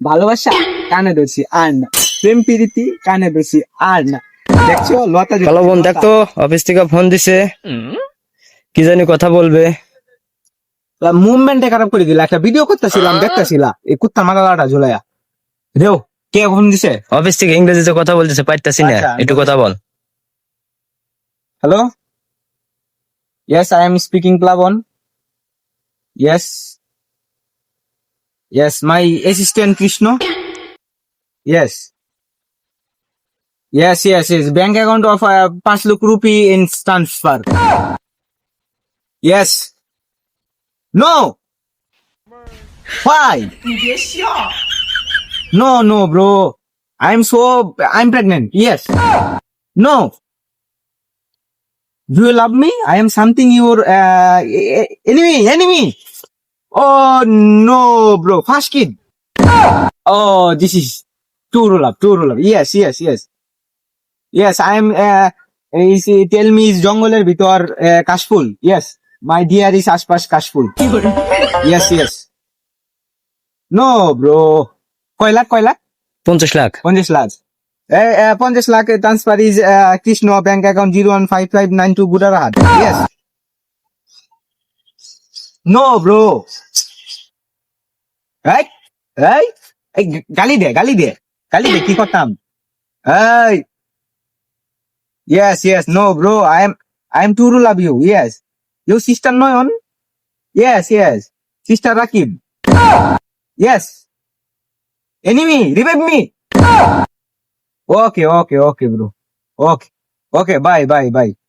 ভালোবাসা কানে ধরছি আর না। প্রেম প্রীতি কানে ধরছি আর না। দেখছ লতা হ্যালো বোন। দেখতো অফিস থেকে ফোন দিছে। কি জানি কথা বলবে। মুভমেন্টে খারাপ করে দিলা। একটা ভিডিও করতেছিলাম দেখতেছিলা। এই কুত্তা মাথাটা ঝুলাইয়া দেও কে ফোন দিছে? অফিস থেকে ইংরেজিতে কথা বলতেছে পারতাছি না। আচ্ছা, একটু কথা বল। Hello? Yes I am speaking Plabon yes yes my assistant Krishna yes Yes, yes, yes. Bank account of uh, 5 lakh rupee in transfer. Yes. No. Why? No, no, bro. I'm so I'm pregnant. Yes. No. Do you love me? I am something your uh, e- enemy. Enemy. Oh no, bro. Fast kid. Oh, this is true love. True love. Yes, yes, yes. Yes, I am. Uh, is tell me is জঙ্গলের ভিতর uh, কাশফুল yes my dear is আশপাশ কাশফুল yes yes no bro কয় লাখ কয় লাখ পঞ্চাশ লাখ পঞ্চাশ লাখ পঞ্চাশ lakh transfer is Krishna bank account zero one five five nine two Gurarhat yes no bro এই এই এই গালি দে গালি দে গালি দে কি করতাম এই yes no bro I am I am to রু love you yes you sister Nayan yes yes sister Rakib yes enemy revive me Okay, okay, okay, bro. Okay, okay. Bye, bye, bye.